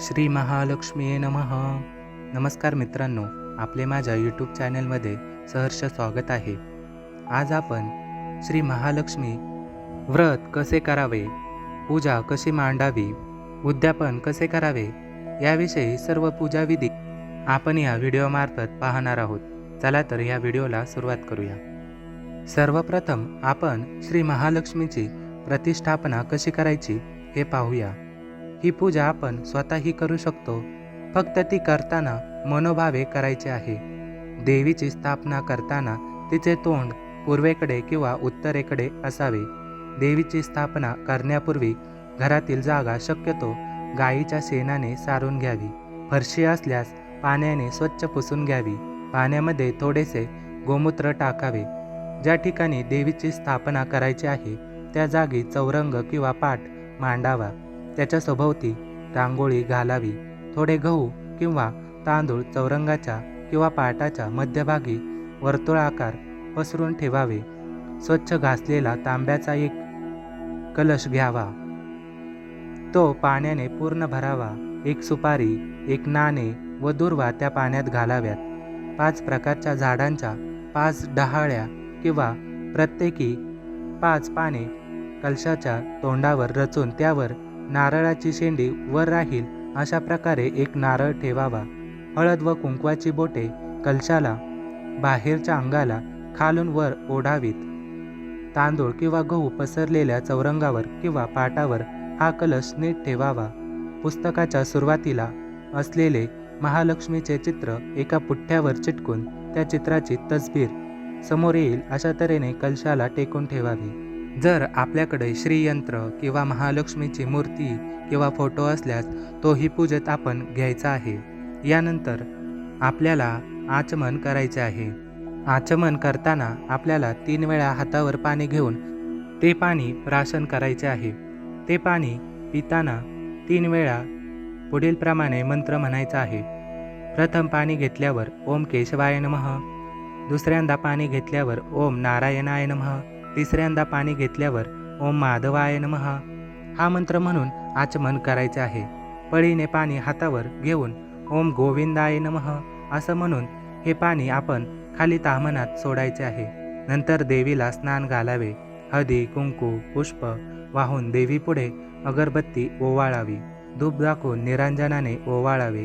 श्री महालक्ष्मी नमः. नमस्कार मित्रांनो आपले माझ्या यूट्यूब चॅनलमध्ये सहर्ष स्वागत आहे. आज आपण श्री महालक्ष्मी व्रत कसे करावे पूजा कशी मांडावी उद्यापन कसे करावे याविषयी सर्व पूजाविधी आपण या व्हिडिओमार्फत पाहणार आहोत. चला तर या व्हिडिओला सुरुवात करूया. सर्वप्रथम आपण श्री महालक्ष्मीची प्रतिष्ठापना कशी करायची हे पाहूया. ही पूजा आपण स्वतःही करू शकतो. फक्त ती करताना मनोभावे करायचे आहे. देवीची स्थापना करताना तिचे तोंड पूर्वेकडे किंवा उत्तरेकडे असावे. देवीची स्थापना करण्यापूर्वी घरातील जागा शक्यतो गाईच्या शेणाने सारून घ्यावी. फरशी असल्यास पाण्याने स्वच्छ पुसून घ्यावी. पाण्यामध्ये थोडेसे गोमूत्र टाकावे. ज्या ठिकाणी देवीची स्थापना करायची आहे त्या जागी चौरंग किंवा पाठ मांडावा. त्याच्या सभोवती रांगोळी घालावी थोडे गहू किंवा तांदूळ चौरंगाच्या किंवा पाटाच्या मध्यभागी वर्तुळाकार पसरून ठेवावे. स्वच्छ घासलेला तांब्याचा एक कलश घ्यावा. तो पाण्याने पूर्ण भरावा. एक सुपारी एक नाणे व दुर्वा त्या पाण्यात घालाव्यात. पाच प्रकारच्या झाडांच्या पाच डहाळ्या किंवा प्रत्येकी पाच पाने कलशाच्या तोंडावर रचून त्यावर नारळाची शेंडी वर राहील अशा प्रकारे एक नारळ ठेवावा. हळद व कुंकवाची बोटे कलशाला बाहेरच्या अंगाला खालून वर ओढावीत. तांदूळ किंवा गहू पसरलेल्या चौरंगावर किंवा पाटावर हा कलश नीट ठेवावा. पुस्तकाच्या सुरुवातीला असलेले महालक्ष्मीचे चित्र एका पुठ्ठ्यावर चिटकून त्या चित्राची तसबीर समोर येईल अशा तऱ्हेने कलशाला टेकून ठेवावी. जर आपल्याकडे श्रीयंत्र किंवा महालक्ष्मीची मूर्ती किंवा फोटो असल्यास तोही पूजेत आपण घ्यायचा आहे. यानंतर आपल्याला आचमन करायचे आहे. आचमन करताना आपल्याला तीन वेळा हातावर पाणी घेऊन ते पाणी प्राशन करायचे आहे. ते पाणी पिताना तीन वेळा पुढील प्रमाणे मंत्र म्हणायचा आहे. प्रथम पाणी घेतल्यावर ओम केशवाय नमः. दुसऱ्यांदा पाणी घेतल्यावर ओम नारायणाय नमः. तिसऱ्यांदा पाणी घेतल्यावर ओम माधवाय नमः. हा मंत्र म्हणून आचमन करायचे आहे. पळीने पाणी हातावर घेऊन ओम गोविंदाय नमः असं म्हणून हे पाणी आपण खाली तामनात सोडायचे आहे. नंतर देवीला स्नान घालावे. हळदी कुंकू पुष्प वाहून देवीपुढे अगरबत्ती ओवाळावी. धूप दाखवून निरांजनाने ओवाळावे.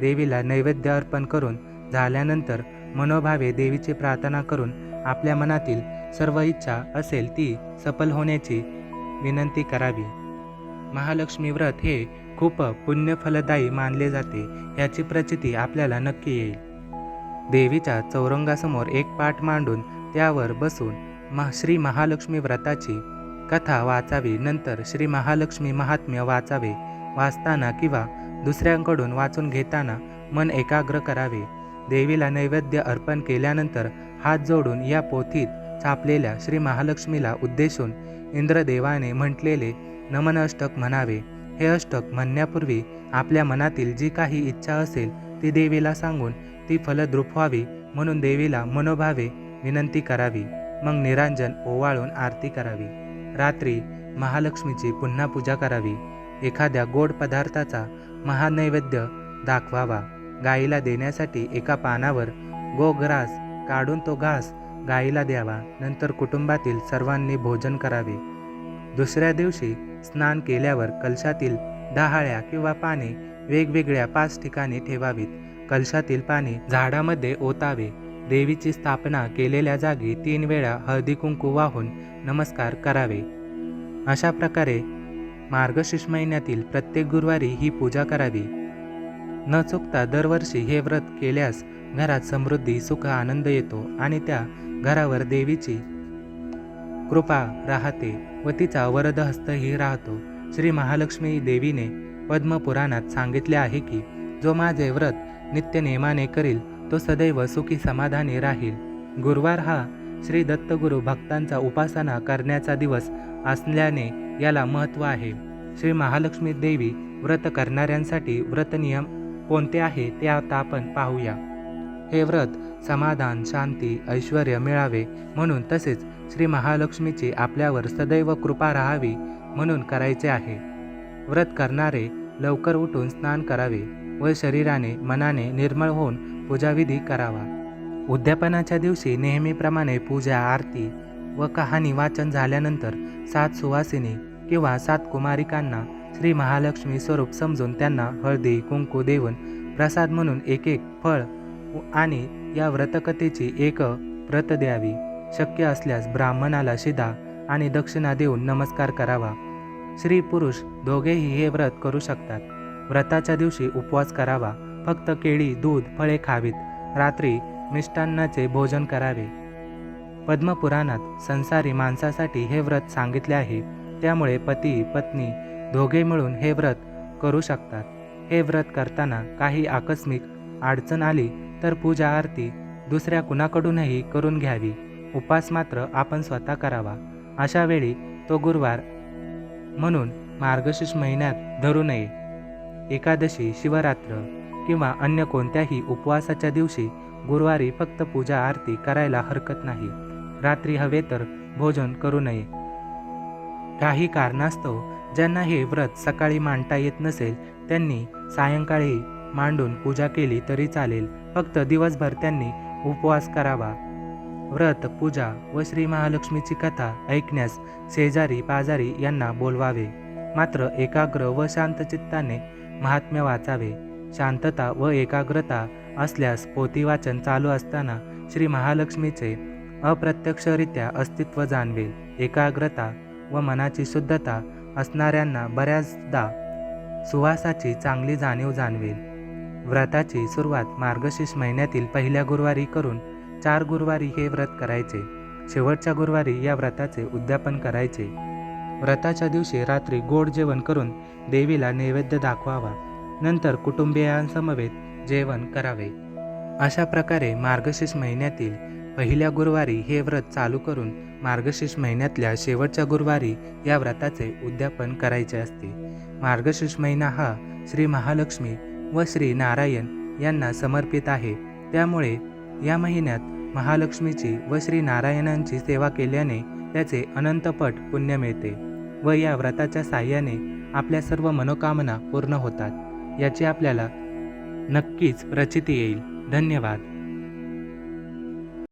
देवीला नैवेद्य अर्पण करून झाल्यानंतर मनोभावे देवीची प्रार्थना करून आपल्या मनातील सर्व इच्छा असेल ती सफल होण्याची विनंती करावी. महालक्ष्मी व्रत हे खूप पुण्यफलदायी मानले जाते याची प्रचिती आपल्याला नक्की येईल. देवीच्या चौरंगासमोर एक पाठ मांडून त्यावर बसून महा श्री महालक्ष्मी व्रताची कथा वाचावी नंतर श्री महालक्ष्मी महात्म्य वाचावे वाचताना किंवा दुसऱ्यांकडून वाचून घेताना मन एकाग्र करावे. देवीला नैवेद्य अर्पण केल्यानंतर हात जोडून या पोथीत छापलेल्या श्री महालक्ष्मीला उद्देशून इंद्रदेवाने म्हटलेले नमन अष्टक म्हणावे. हे अष्टक म्हणण्यापूर्वी आपल्या मनातील जी काही इच्छा असेल ती देवीला सांगून ती फलद्रुप व्हावी म्हणून देवीला मनोभावे विनंती करावी. मग निरांजन ओवाळून आरती करावी. रात्री महालक्ष्मीची पुन्हा पूजा करावी. एखाद्या गोड पदार्थाचा महानैवेद्य दाखवावा. गाईला देण्यासाठी एका पानावर गोग्रास काढून तो घास गाईला द्यावा नंतर कुटुंबातील सर्वांनी भोजन करावे. दुसऱ्या दिवशी स्नान केल्यावर कलशातील डहाळ्या किंवा पाने वेगवेगळ्या पाच ठिकाणी ठेवावीत. कलशातील पाणी झाडामध्ये ओतावे. देवीची स्थापना केलेल्या जागी तीन वेळा हळदी कुंकू वाहून नमस्कार करावे. अशा प्रकारे मार्गशीर्ष महिन्यातील प्रत्येक गुरुवारी ही पूजा करावी. न चुकता दरवर्षी हे व्रत केल्यास घरात समृद्धी सुख आनंद येतो आणि त्या घरावर देवीची कृपा राहते व तिचा वरदहस्तही राहतो. श्री महालक्ष्मी देवीने पद्मपुराणात सांगितले आहे की जो माझे व्रत नित्य नेमाने करील तो सदैव सुखी समाधानी राहील. गुरुवार हा श्री दत्तगुरु भक्तांचा उपासना करण्याचा दिवस असल्याने याला महत्त्व आहे. श्री महालक्ष्मी देवी व्रत करणाऱ्यांसाठी व्रत नियम कोणते आहे ते आता आपण पाहूया. हे व्रत समाधान शांती ऐश्वर मिळावे म्हणून तसेच श्री महालक्ष्मीची आपल्यावर सदैव कृपा राहावी म्हणून करायचे आहे. व्रत करणारे लवकर उठून स्नान करावे व शरीराने मनाने निर्मळ होऊन पूजाविधी करावा. उद्यापनाच्या दिवशी नेहमीप्रमाणे पूजा आरती व कहाणी वाचन झाल्यानंतर सात सुवासिनी किंवा सात कुमारिकांना श्री महालक्ष्मी स्वरूप समजून त्यांना हळदी कुंकू देऊन प्रसाद म्हणून एक एक फळ आणि या व्रतकथेची एक व्रत द्यावी. शक्य असल्यास ब्राह्मणाला शिदा आणि दक्षिणा देऊन नमस्कार करावा. स्त्री पुरुष दोघेही हे व्रत करू शकतात. व्रताच्या दिवशी उपवास करावा. फक्त केळी दूध फळे खावीत. रात्री मिष्टान्नाचे भोजन करावे. पद्मपुराणात संसारी माणसासाठी हे व्रत सांगितले आहे. त्यामुळे पती पत्नी दोघे मिळून हे व्रत करू शकतात. हे व्रत करताना काही आकस्मिक अडचण आली तर पूजा आरती दुसऱ्या कुणाकडूनही करून घ्यावी. उपास मात्र आपण स्वतः करावा. अशा वेळी तो गुरुवार म्हणून मार्गशीर्ष महिन्यात धरू नये. एकादशी शिवरात्र किंवा अन्य कोणत्याही उपवासाच्या दिवशी गुरुवारी फक्त पूजा आरती करायला हरकत नाही. रात्री हवे तर भोजन करू नये. काही कारणास्तव ज्यांना हे व्रत सकाळी मांडता येत नसेल त्यांनी सायंकाळी मांडून पूजा केली तरी चालेल. फक्त दिवसभर त्यांनी उपवास करावा. व्रत पूजा व श्री महालक्ष्मीची कथा ऐकण्यास शेजारी पाजारी यांना बोलवावे. मात्र एकाग्र व शांत चित्ताने महात्म्य वाचावे. शांतता व एकाग्रता असल्यास पोती वाचन चालू असताना श्री महालक्ष्मीचे अप्रत्यक्षरित्या अस्तित्व जाणवेल. एकाग्रता व मनाची शुद्धता असणाऱ्यांना बऱ्याचदा सुवासाची चांगली जाणीव जाणवेल. व्रताची सुरुवात मार्गशीर्ष महिन्यातील पहिल्या गुरुवारी करून चार गुरुवारी हे व्रत करायचे. शेवटच्या गुरुवारी या व्रताचे उद्यापन करायचे. व्रताच्या दिवशी रात्री गोड जेवण करून देवीला नैवेद्य दाखवावा. नंतर कुटुंबियांसमवेत जेवण करावे. अशा प्रकारे मार्गशीर्ष महिन्यातील पहिल्या गुरुवारी हे व्रत चालू करून मार्गशीर्ष महिन्यातल्या शेवटच्या गुरुवारी या व्रताचे उद्यापन करायचे असते. मार्गशीर्ष महिना हा श्री महालक्ष्मी व श्री नारायण यांना समर्पित आहे. त्यामुळे या महिन्यात महालक्ष्मीची व श्री नारायणांची सेवा केल्याने त्याचे अनंतपट पुण्य मिळते व या व्रताच्या साह्याने आपल्या सर्व मनोकामना पूर्ण होतात. याची आपल्याला नक्कीच प्रचिती येईल. धन्यवाद.